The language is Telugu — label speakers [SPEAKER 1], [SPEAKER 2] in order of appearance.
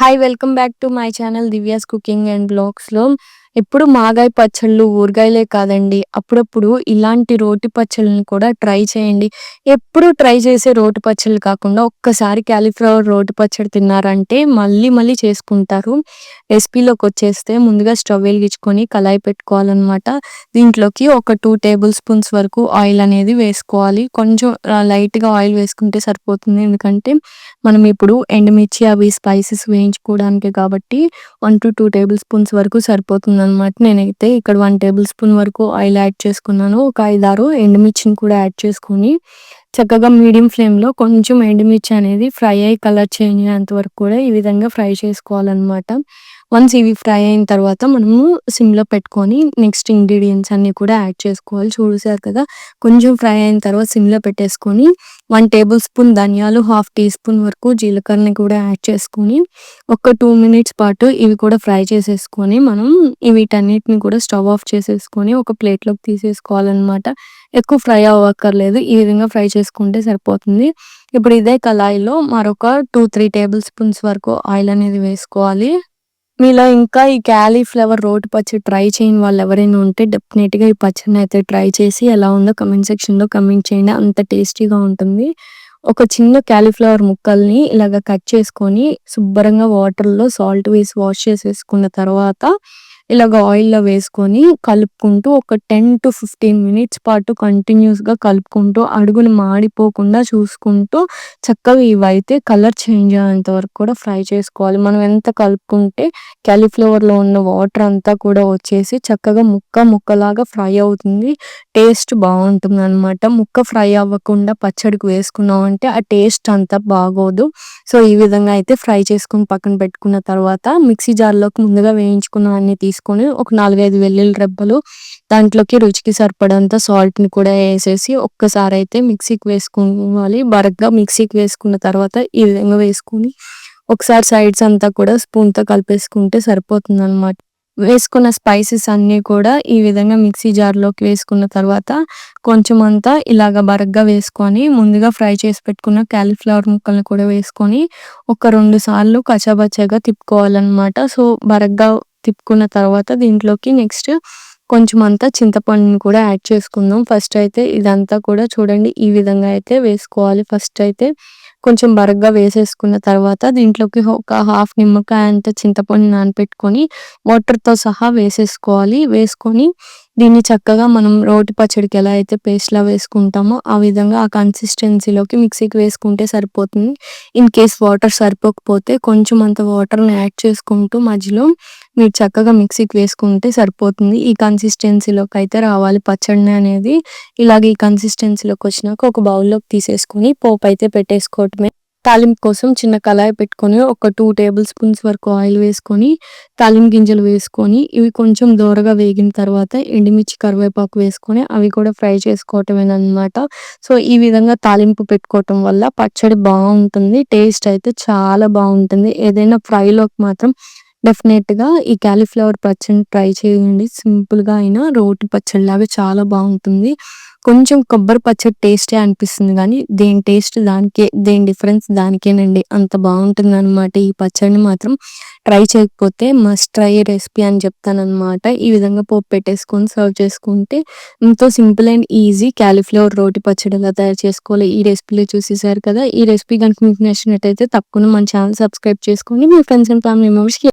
[SPEAKER 1] Hi welcome back to my channel Divya's cooking and బ్లాగ్స్లో ఎప్పుడు మాగాయ పచ్చళ్ళు ఊరగాయలే కాదండి. అప్పుడప్పుడు ఇలాంటి రోటి పచ్చళ్ళని కూడా ట్రై చేయండి. ఎప్పుడు ట్రై చేసే రోటి పచ్చళ్ళు కాకుండా ఒక్కసారి క్యాలీఫ్లవర్ రోటి పచ్చడి తిన్నారంటే మళ్ళీ మళ్ళీ చేసుకుంటారు. రెసిపీలోకి వచ్చేస్తే ముందుగా స్టవ్ వెలిగించుకొని కళాయి పెట్టుకోవాలన్నమాట. దీంట్లోకి ఒక టూ టేబుల్ స్పూన్స్ వరకు ఆయిల్ అనేది వేసుకోవాలి. కొంచెం లైట్గా ఆయిల్ వేసుకుంటే సరిపోతుంది. ఎందుకంటే మనం ఇప్పుడు ఎండుమిర్చి అవి స్పైసెస్ వేయించుకోవడానికి కాబట్టి one to two tablespoons వరకు సరిపోతుంది. అనమాట నేనైతే ఇక్కడ వన్ టేబుల్ స్పూన్ వరకు ఆయిల్ యాడ్ చేసుకున్నాను. ఒక ఐదారు ఎండుమిర్చిని కూడా యాడ్ చేసుకొని చక్కగా మీడియం ఫ్లేమ్లో కొంచెం ఎండుమిర్చి అనేది ఫ్రై అయ్యి కలర్ చేంజ్ అయ్యేంత వరకు కూడా ఈ విధంగా ఫ్రై చేసుకోవాలన్నమాట. వన్స్ ఇవి ఫ్రై అయిన తర్వాత మనము సిమ్లో పెట్టుకొని నెక్స్ట్ ఇంగ్రీడియంట్స్ అన్ని కూడా యాడ్ చేసుకోవాలి. చూసారు కదా కొంచెం ఫ్రై అయిన తర్వాత సిమ్లో పెట్టేసుకొని వన్ టేబుల్ స్పూన్ ధనియాలు హాఫ్ టీ స్పూన్ వరకు జీలకర్రని కూడా యాడ్ చేసుకొని ఒక టూ మినిట్స్ పాటు ఇవి కూడా ఫ్రై చేసేసుకొని మనం వీటన్నిటిని కూడా స్టవ్ ఆఫ్ చేసేసుకొని ఒక ప్లేట్లోకి తీసేసుకోవాలన్నమాట. ఎక్కువ ఫ్రై అవ్వక్కర్లేదు. ఈ విధంగా ఫ్రై చేసుకుంటే సరిపోతుంది. ఇప్పుడు ఇదే కళాయిలో మరొక టూ త్రీ టేబుల్ స్పూన్స్ వరకు ఆయిల్ అనేది వేసుకోవాలి. మీలో ఇంకా ఈ క్యాలీఫ్లవర్ రోటి పచ్చడి ట్రై చేయని వాళ్ళు ఎవరైనా ఉంటే డెఫినెట్గా ఈ పచ్చడిని అయితే ట్రై చేసి ఎలా ఉందో కమెంట్ సెక్షన్లో కమెంట్ చేయండి. అంత టేస్టీగా ఉంటుంది. ఒక చిన్న క్యాలీఫ్లవర్ ముక్కల్ని ఇలాగ కట్ చేసుకొని శుభ్రంగా వాటర్లో సాల్ట్ వేసి వాష్ చేసేసుకున్న తర్వాత ఇలాగ ఆయిల్‌లో వేసుకొని కలుపుకుంటూ ఒక టెన్ టు ఫిఫ్టీన్ మినిట్స్ పాటు కంటిన్యూస్‌గా కలుపుకుంటూ అడుగులు మాడిపోకుండా చూసుకుంటూ చక్కగా ఇవైతే కలర్ చేంజ్ అయ్యేంత వరకు కూడా ఫ్రై చేసుకోవాలి. మనం ఎంత కలుపుకుంటే క్యాలీఫ్లవర్‌లో ఉన్న వాటర్ అంతా కూడా వచ్చేసి చక్కగా ముక్క ముక్కలాగా ఫ్రై అవుతుంది. టేస్ట్ బాగుంటుంది అనమాట ముక్క ఫ్రై అవ్వకుండా పచ్చడికి వేసుకున్నాం అంటే ఆ టేస్ట్ అంతా బాగోదు. సో, ఈ విధంగా అయితే ఫ్రై చేసుకుని పక్కన పెట్టుకున్న తర్వాత మిక్సీ జార్‌లోకి ముందుగా వేయించుకున్న అన్ని తీసుకు తీసుకొని ఒక నాలుగైదు వెల్లుల్లి రెబ్బలు దాంట్లోకి రుచికి సరిపడంత సాల్ట్ని కూడా వేసేసి ఒక్కసారి అయితే మిక్సీకి వేసుకోవాలి బరగ్గా మిక్సీకి వేసుకున్న తర్వాత ఈ విధంగా వేసుకుని ఒకసారి సైడ్స్ అంతా కూడా స్పూన్తో కలిపేసుకుంటే సరిపోతుంది అనమాట వేసుకున్న స్పైసెస్ అన్నీ కూడా ఈ విధంగా మిక్సీ జార్లోకి వేసుకున్న తర్వాత కొంచెం అంతా ఇలాగ బరగ్గా వేసుకొని ముందుగా ఫ్రై చేసి పెట్టుకున్న క్యాలీఫ్లవర్ ముక్కలను కూడా వేసుకొని ఒక రెండు సార్లు కచాబచ్చాగా తిప్పుకోవాలన్నమాట. సో బరగ్గా తిప్పుకున్న తర్వాత దీంట్లోకి నెక్స్ట్ కొంచెం అంతా చింతపండుని కూడా యాడ్ చేసుకుందాం. ఫస్ట్ అయితే ఇదంతా కూడా చూడండి ఈ విధంగా అయితే వేసుకోవాలి. ఫస్ట్ అయితే కొంచెం బరగ్గా వేసేసుకున్న తర్వాత దీంట్లోకి ఒక హాఫ్ నిమ్మకాయ అంత చింతపండు నానపెట్టుకొని వాటర్తో సహా వేసేసుకోవాలి. వేసుకొని దీన్ని చక్కగా మనం రోటి పచ్చడికి ఎలా అయితే పేస్ట్‌లా వేసుకుంటామో, ఆ విధంగా ఆ కన్సిస్టెన్సీలోకి మిక్సీకి వేసుకుంటే సరిపోతుంది. ఇన్ కేస్ వాటర్ సరిపోకపోతే కొంచెం అంత వాటర్‌ని యాడ్ చేసుకుంటూ మధ్యలో మీరు చక్కగా మిక్సీకి వేసుకుంటే సరిపోతుంది. ఈ కన్సిస్టెన్సీలోకి అయితే రావాలి పచ్చడిని అనేది. ఇలాగ ఈ కన్సిస్టెన్సీలోకి వచ్చినాక ఒక బౌల్‌లోకి తీసేసుకొని పోపు అయితే పెట్టేసుకోవటమే. తాలింపు కోసం చిన్న కళాయి పెట్టుకొని ఒక టూ టేబుల్ స్పూన్స్ వరకు ఆయిల్ వేసుకొని తాలింపు గింజలు వేసుకొని ఇవి కొంచెం దోరగా వేగిన తర్వాత ఎండుమిర్చి కరివేపాకు వేసుకొని అవి కూడా ఫ్రై చేసుకోవటమేనమాట సో ఈ విధంగా తాలింపు పెట్టుకోవటం వల్ల పచ్చడి బాగుంటుంది టేస్ట్ అయితే చాలా బాగుంటుంది ఏదైనా ఫ్రైలోకి మాత్రం డెఫినెట్‌గా ఈ క్యాలీఫ్లవర్ పచ్చడిని ట్రై చేయండి. సింపుల్‌గా అయినా రోటి పచ్చడిలాగా చాలా బాగుంటుంది. కొంచెం కొబ్బరి పచ్చడి టేస్టే అనిపిస్తుంది కానీ దేని టేస్ట్ దానికే, దేని డిఫరెన్స్ దానికేనండి. అంత బాగుంటుంది అనమాట ఈ పచ్చడిని మాత్రం ట్రై చేయకపోతే మస్ట్ ట్రై రెసిపీ అని చెప్తానన్నమాట. ఈ విధంగా పోపు పెట్టేసుకొని సర్వ్ చేసుకుంటే ఎంతో సింపుల్ అండ్ ఈజీ క్యాలీఫ్లవర్ రోటి పచ్చడి ఎలా తయారు చేసుకోవాలి ఈ రెసిపీలో చూసేసారు కదా! ఈ రెసిపీ కనుక మీకు నచ్చినట్టయితే తప్పకుండా మన ఛానల్ సబ్స్క్రైబ్ చేసుకొని మీ ఫ్రెండ్స్ అండ్ ఫ్యామిలీ మెంబర్స్‌కి